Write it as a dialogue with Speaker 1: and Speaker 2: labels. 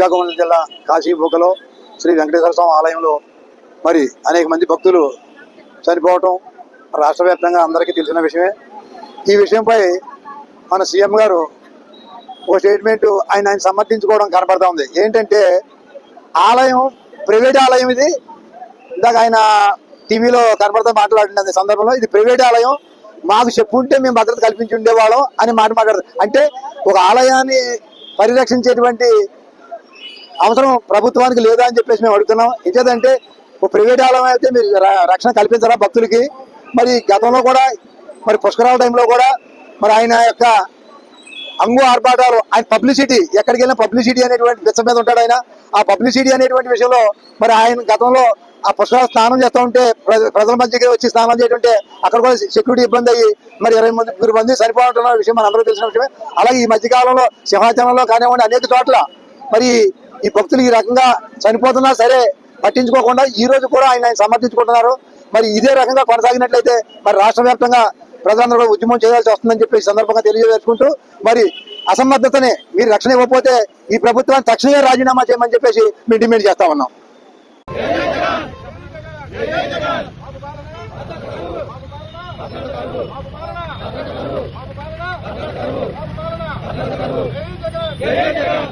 Speaker 1: శ్రీకాకుళం జిల్లా కాశీబుకలో శ్రీ వెంకటేశ్వర స్వామి ఆలయంలో మరి అనేక మంది భక్తులు చనిపోవటం రాష్ట్ర వ్యాప్తంగా అందరికీ తెలిసిన విషయమే. ఈ విషయంపై మన సీఎం గారు ఒక స్టేట్మెంట్ ఆయన ఆయన సమర్థించుకోవడం కనబడతా ఉంది. ఏంటంటే ఆలయం ప్రైవేట్ ఆలయం ఇది. ఇందాక ఆయన టీవీలో కనబడతా మాట్లాడిన సందర్భంలో ఇది ప్రైవేట్ ఆలయం. మాకు చెప్పుంటే మేము భద్రత కల్పించి ఉండేవాళ్ళం అని మాట మాట్లాడదు అంటే ఒక ఆలయాన్ని పరిరక్షించేటువంటి అవసరం ప్రభుత్వానికి లేదా అని చెప్పేసి మేము అడుగుతున్నాం. ఇంకేదంటే ఒక ప్రైవేట్ ఆలయం అయితే మీరు రక్షణ కల్పించారా భక్తులకి? మరి గతంలో కూడా మరి పుష్కరాల టైంలో కూడా మరి ఆయన యొక్క అంగు ఆర్భాటాలు ఆయన పబ్లిసిటీ ఎక్కడికి వెళ్ళిన పబ్లిసిటీ అనేటువంటి బిచ్చ మీద ఉంటాడు ఆయన. ఆ పబ్లిసిటీ అనేటువంటి విషయంలో మరి ఆయన గతంలో ఆ పుష్కరాలు స్నానం చేస్తూ ఉంటే ప్రజల మధ్యకి వచ్చి స్నానం చేయటుంటే అక్కడ కూడా సెక్యూరిటీ ఇబ్బంది అయ్యి మరి ఇరవై మంది ముగ్గురు మంది సరిపోతున్న విషయం మన అందరూ తెలిసిన విషయమే. అలాగే ఈ మధ్యకాలంలో సింహాచలంలో కానివ్వండి అనేక చోట్ల మరి ఈ భక్తులు ఈ రకంగా చనిపోతున్నా సరే పట్టించుకోకుండా ఈ రోజు కూడా ఆయన ఆయన సమర్థించుకుంటున్నారు. మరి ఇదే రకంగా కొనసాగినట్లయితే మరి రాష్ట్ర వ్యాప్తంగా ప్రజలందరూ ఉద్యమం చేయాల్సి వస్తుందని చెప్పి ఈ సందర్భంగా తెలియజేసుకుంటూ మరి అసమర్థతని మీరు రక్షణ ఇవ్వకపోతే ఈ ప్రభుత్వాన్ని తక్షణమే రాజీనామా చేయమని చెప్పేసి మేము డిమాండ్ చేస్తా ఉన్నాం.
Speaker 2: జై జగన్!